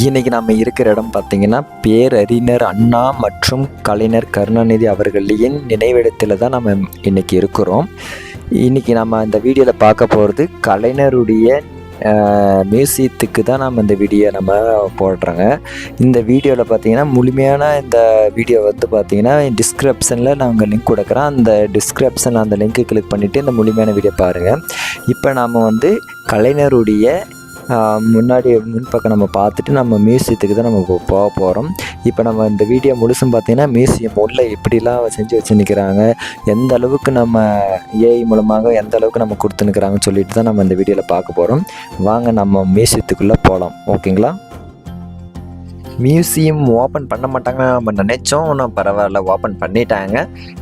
இன்னைக்கு நம்ம இருக்கிற இடம் பார்த்தீங்கன்னா பேரறிஞர் அண்ணா மற்றும் கலைஞர் கருணாநிதி அவர்களின் நினைவிடத்தில் தான் நம்ம இன்னைக்கு இருக்கிறோம். இன்னைக்கு நம்ம இந்த வீடியோவில் பார்க்க போகிறது கலைஞருடைய மியூசியத்துக்கு தான் நம்ம இந்த வீடியோ நம்ம போடுறோங்க. இந்த வீடியோவில் பார்த்தீங்கன்னா முழுமையான இந்த வீடியோ வந்து பார்த்தீங்கன்னா டிஸ்கிரிப்ஷனில் நாங்கள் லிங்க் கொடுக்குறோம் அந்த டிஸ்கிரிப்ஷனில் அந்த லிங்க்கை கிளிக் பண்ணிவிட்டு இந்த முழுமையான வீடியோ பாருங்கள் இப்போ நாம் வந்து கலைஞருடைய முன்னாடி முன்பக்கம் நம்ம பார்த்துட்டு நம்ம மியூசியத்துக்கு தான் நம்ம போக போகிறோம் இப்போ நம்ம இந்த வீடியோ முழுசும் பார்த்தீங்கன்னா மியூசியம் உள்ளே எப்படிலாம் செஞ்சு வச்சு நிற்கிறாங்க எந்த அளவுக்கு நம்ம ஏஐ மூலமாக எந்த அளவுக்கு நம்ம கொடுத்துனுக்குறாங்கன்னு சொல்லிட்டு தான் நம்ம இந்த வீடியோவில் பார்க்க போகிறோம் வாங்க நம்ம மியூசியத்துக்குள்ளே போகலாம் ஓகேங்களா? மியூசியம் ஓப்பன் பண்ண மாட்டாங்க நம்ம நினைச்சோம் ஆனால் பரவாயில்ல ஓப்பன் பண்ணிட்டாங்க.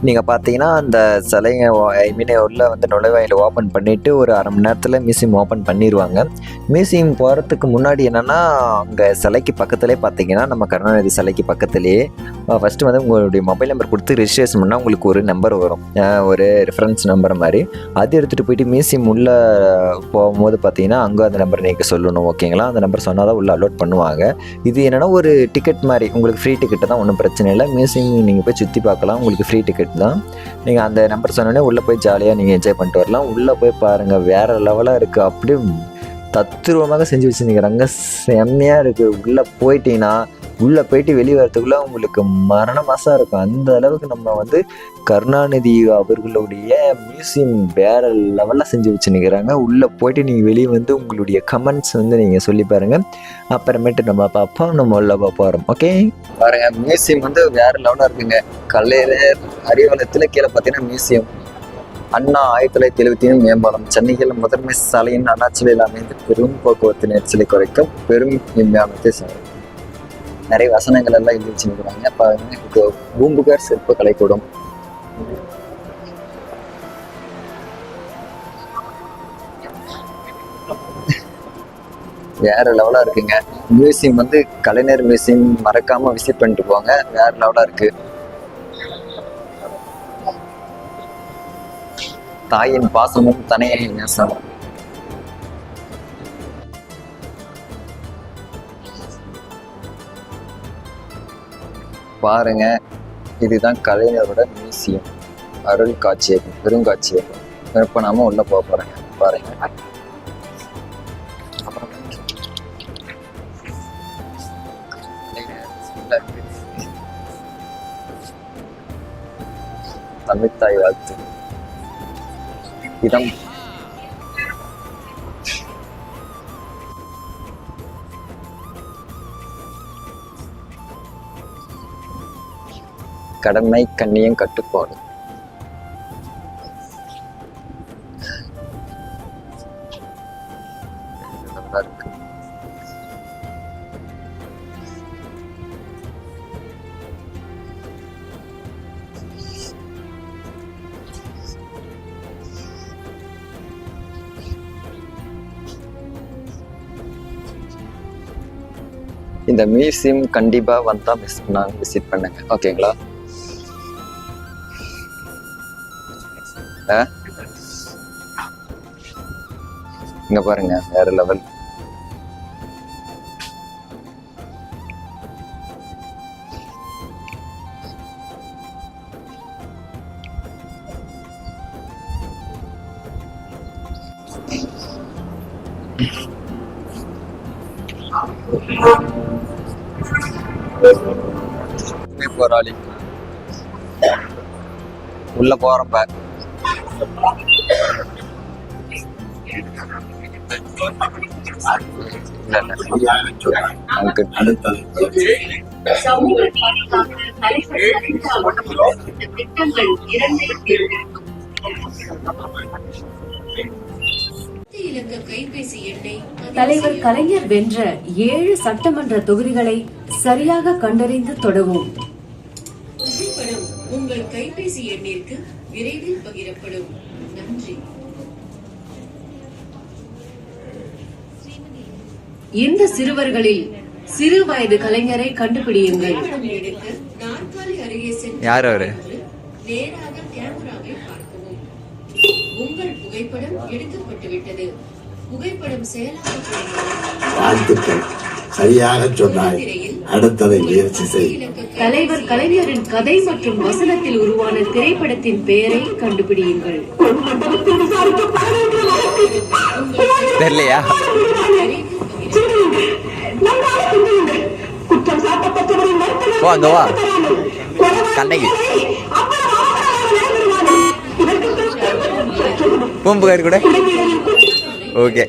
நீங்கள் பார்த்தீங்கன்னா அந்த சிலைங்க ஐ மீன் உள்ள வந்து நுழைவாயில் ஓப்பன் பண்ணிவிட்டு ஒரு அரை மணி நேரத்தில் மியூசியம் ஓப்பன் பண்ணிடுவாங்க மியூசியம் போகிறதுக்கு முன்னாடி என்னென்னா அங்கே சிலைக்கு பக்கத்துலேயே பார்த்தீங்கன்னா நம்ம கருணாநிதி சிலைக்கு பக்கத்துலேயே ஃபஸ்ட்டு வந்து உங்களுடைய மொபைல் நம்பர் கொடுத்து ரிஜிஸ்ட்ரேஷன் பண்ணால் உங்களுக்கு ஒரு நம்பர் வரும். ஒரு ரெஃபரன்ஸ் நம்பர் மாதிரி. அது எடுத்துகிட்டு போயிட்டு மியூசியம் உள்ளே போகும்போது பார்த்தீங்கன்னா அங்கே அந்த நம்பர் நீங்கள் சொல்லணும் ஓகேங்களா அந்த நம்பர் சொன்னால் தான் உள்ளே அலோட் பண்ணுவாங்க. இது என்னென்னா ஒரு டிக்கெட் மாதிரி உங்களுக்கு ஃப்ரீ டிக்கெட்டு தான் ஒன்றும் பிரச்சனை இல்லை. மியூசியம் நீங்கள் போய் சுற்றி பார்க்கலாம் உங்களுக்கு ஃப்ரீ டிக்கெட் தான். நீங்கள் அந்த நம்பர் சொன்னோடனே உள்ளே போய் ஜாலியாக நீங்கள் என்ஜாய் பண்ணிட்டு வரலாம். உள்ளே போய் பாருங்கள் வேறு லெவலாக இருக்குது அப்படியே தத்ரூபமாக செஞ்சு வச்சுருக்கிறாங்க செம்மையாக இருக்குது உள்ளே போயிட்டீங்கன்னா உள்ளே போயிட்டு வெளியே வரதுக்குள்ளே உங்களுக்கு மரண மாசம் இருக்கும். அந்த அளவுக்கு நம்ம வந்து கருணாநிதி அவர்களுடைய மியூசியம் வேற லெவலில் செஞ்சு வச்சுருக்கிறாங்க. உள்ளே போயிட்டு நீங்கள் வெளியே வந்து உங்களுடைய கமெண்ட்ஸ் வந்து நீங்கள் சொல்லி பாருங்கள் அப்புறமேட்டு நம்ம பார்ப்போம். நம்ம உள்ள போகிறோம் ஓகே பாருங்க மியூசியம் வந்து வேற லெவலாக இருக்குங்க. கல்லையில் அறிவலத்தில் கீழே பார்த்தீங்கன்னா மியூசியம் அண்ணா ஆயிரத்தி தொள்ளாயிரத்தி எழுபத்தி ஏழு மேம்பாலம். சென்னையில் முதன்மை சாலையின் அண்ணாச்சிலையில் அமைந்து பெரும் போக்குவரத்து நெரிசலை குறைக்க பெரும் விஞ்ஞானத்தை சாரும் நிறைய வசனங்கள் எல்லாம் எழுதி வச்சுருக்கிறாங்க. அப்போ இது பூம்புகார் சிற்ப கலைக்கூடம். வேற லெவலா இருக்குங்க. மியூசியம் வந்து கலைஞர் மியூசியம் மறக்காம விசிட் பண்ணிட்டு போங்க. வேற லெவலா இருக்கு. தாயின் பாசமும் தனையை நேசமும். பாருங்க. இதுதான் கலைஞரோட மியூசியம். அருள் காட்சியகம் பெருங்காட்சியகம் இப்போ நாம உள்ள போக போறேங்க. பாருங்க. தமிழ்தாய் வாழ்த்து. இடம் கடமை கண்ணியம் கட்டுப்பாடு. இந்த மியூசியம் கண்டிப்பா வந்தா மிஸ் பண்ணாங்க விசிட் பண்ணுங்க. ஓகேங்களா ஆ? இங்க பாருங்க வேற லெவல் போராளி உள்ள போறப்ப. சமூக பாதுகாப்பு தலைவர் திட்டங்கள் கைபேசி எண்ணை தலைவர் கலைஞர் வென்ற ஏழு சட்டமன்ற தொகுதிகளை சரியாக கண்டறிந்து தொடவும் உங்கள் கைபேசி எண்ணிற்கு விரைவில் பகிரப்படும். நன்றி. இந்த சிறுவர்களில் சிறு வயது கலைஞரை கண்டுபிடியுங்கள். புகைப்படம் எடுக்க நாற்காலி அருகே சென்று யார் அவரு? நேராக கேமராவை பார்க்கவும். உங்கள் புகைப்படம் எடுக்கப்பட்டு விட்டது புகைப்படம் செயலாக்கப்படும் சரியாக சொன்னாய். அடுத்ததை முயற்சி செய். தலைவர் கலைஞரின் கதை மற்றும் வசனத்தில் உருவான திரைப்படத்தின் பெயரை கண்டுபிடியுங்கள். தெரியலையா? ஓ அங்க வா. கண்ணகி. பூம்புகார் கூட? ஓகே.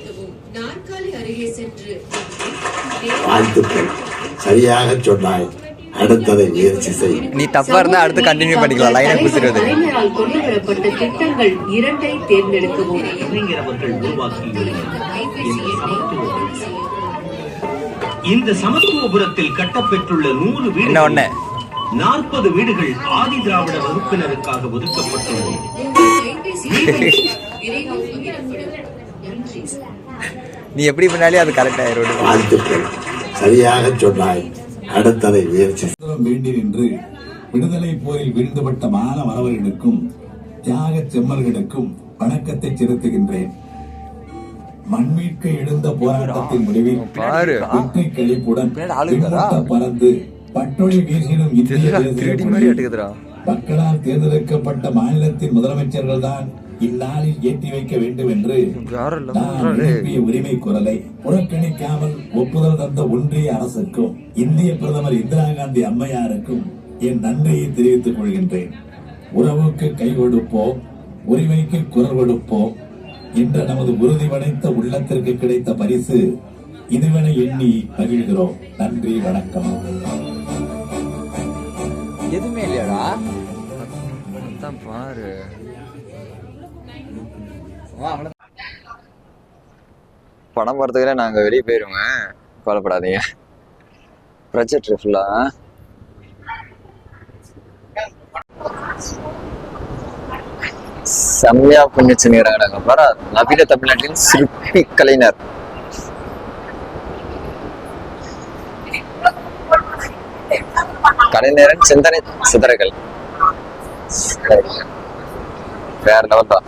வாழ்த்துக்கள். சரியாக சொன்னாய். அடுத்ததை முயற்சி செய். நீ தப்பா இருந்தா அடுத்து கண்டினியூ பண்ணிக்கலாம். லைனை கொடுத்துருவது கலைஞரால் கொண்டு வரப்பட்ட திட்டங்கள் இரண்டை தேர்ந்தெடுக்கவும். கலைஞர் அவர்கள் உருவாக்கியுள்ள இந்த சமத்துவபுரத்தில் கட்டப்பெற்றுள்ள நூறு? வீடுகள் நாற்பது வீடுகள் ஆதி திராவிட வகுப்பினருக்காக ஒதுக்கப்பட்டுள்ளது நீ எப்படி பண்ணாலே அது கரெக்ட் ஆயிரும். வாழ்த்துக்கள். சரியாக சொன்னாய். அடுத்ததை முயற்சி வேண்டி நின்று விடுதலை போரில் வீழ்ந்துபட்ட மான மறவர்களுக்கும் தியாக செம்மல்களுக்கும் வணக்கத்தை செலுத்துகின்றேன். மண்மீட்க எழுந்த போராட்டத்தின் முடிவில் வெற்றி கழிப்புடன் பறந்து பட்டொளி வீசிடும் இந்திய மக்களால் தேர்ந்தெடுக்கப்பட்ட மாநிலத்தின் முதலமைச்சர்கள் தான் இந்நாளில் ஏற்றி வைக்க வேண்டும் என்று உரிமை குரலை புறக்கணிக்காமல் ஒப்புதல் தந்த ஒன்றிய அரசுக்கும் இந்திய பிரதமர் இந்திரா காந்தி அம்மையாருக்கும் என் நன்றியை தெரிவித்துக் கொள்கின்றேன். உறவுக்கு கை கொடுப்போம் உரிமைக்கு குரல் கொடுப்போம் என்ற நமது உறுதி படைத்த உள்ளத்திற்கு கிடைத்த பரிசு இதுவென எண்ணி மகிழ்கிறோம். நன்றி வணக்கம். எதுவுமே இல்லையாடா பாரு. படம் போகிறதுக்குள்ள நாங்கள் வெளியே போயிடுவோங்க கவலைப்படாதீங்க. ப்ரொஜெக்ட் ஃபுல்லா செம்மையா பண்ணி பாரு நவீன தமிழ்நாட்டின் சிற்பி கலைஞர். கலைஞரன் சிந்தனை சிதறகள் வேற லெவல் தான்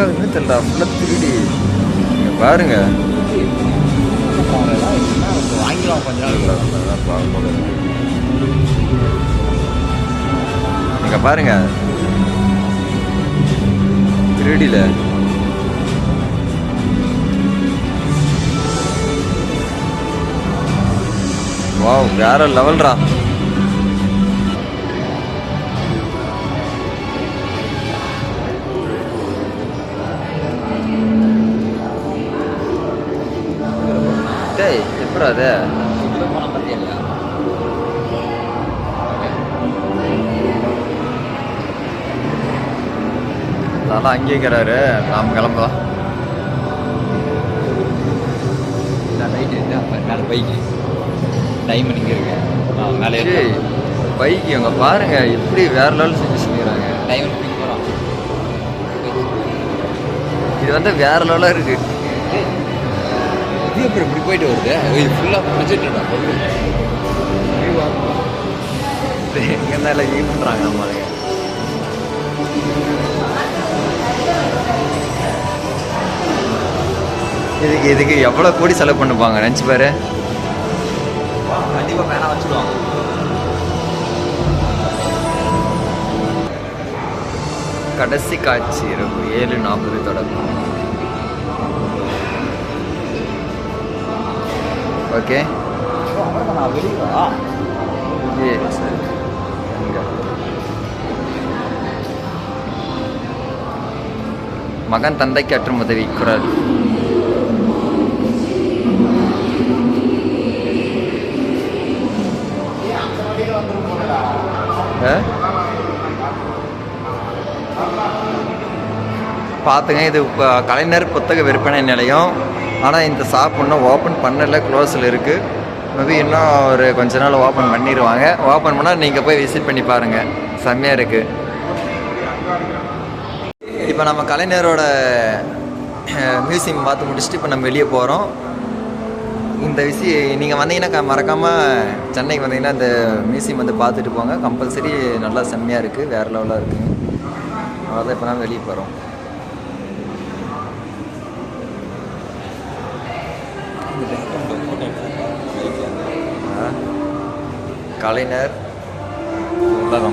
எங்காதுன்னு தெரியல ஃபுல்லா திருடி. நீங்கள் பாருங்க. வாங்கிடுவான் கொஞ்ச நாள் இங்க பாருங்க. திருடில. வாவ் வேற லெவல்ரா எப்படா அது அதெல்லாம் அங்கேயே இருக்கிறாரு. நாம் கிளம்பலாம் பைக்கு டைம் இங்கே இருக்கு. மேலே பைக் இவங்க பாருங்க. எப்படி வேற லெவல் செஞ்சு செஞ்சுக்கிறாங்க டைம் போகிறோம் இது வந்து வேற லெவலாக இருக்கு. இது எப்படி இப்படி போயிட்டு வருது? இது ஃபுல்லாக ப்ரொஜெக்டடா எங்க இருந்தாலும் ஈ பண்றாங்க நம்மளுங்க இதுக்கு இதுக்கு எவ்வளோ கோடி செலவு பண்ணுப்பாங்க நினச்சி பாரு. கண்டிப்பாக பேனா வச்சுடுவாங்க கடைசி காட்சி இரவு ஏழு நாற்பது தொடக்கம். ஓகே ஏ சரி. மகன் தந்தைக்கு அற்றும் உதவி குரல்? பார்த்துங்க இது கலைஞர் புத்தக விற்பனை நிலையம் ஆனால் இந்த ஷாப் இன்னும் ஓப்பன் பண்ணலை க்ளோஸில் இருக்குது மேபி இன்னும் ஒரு கொஞ்ச நாள் ஓப்பன் பண்ணிடுவாங்க ஓப்பன் பண்ணால் நீங்கள் போய் விசிட் பண்ணி பாருங்கள் செம்மையாக இருக்குது இப்போ நம்ம கலைஞரோட மியூசியம் பார்த்து முடிச்சுட்டு இப்போ நம்ம வெளியே போகிறோம் இந்த விஷயம் நீங்கள் வந்தீங்கன்னா மறக்காமல் சென்னைக்கு வந்தீங்கன்னா இந்த மியூசியம் வந்து பார்த்துட்டு போங்க. கம்பல்சரி நல்லா செம்மையாக இருக்குது வேறு லெவலாக இருக்குது அவ்வளோதான் இப்போ தான் வெளியே போகிறோம் கலைஞர். உலகம்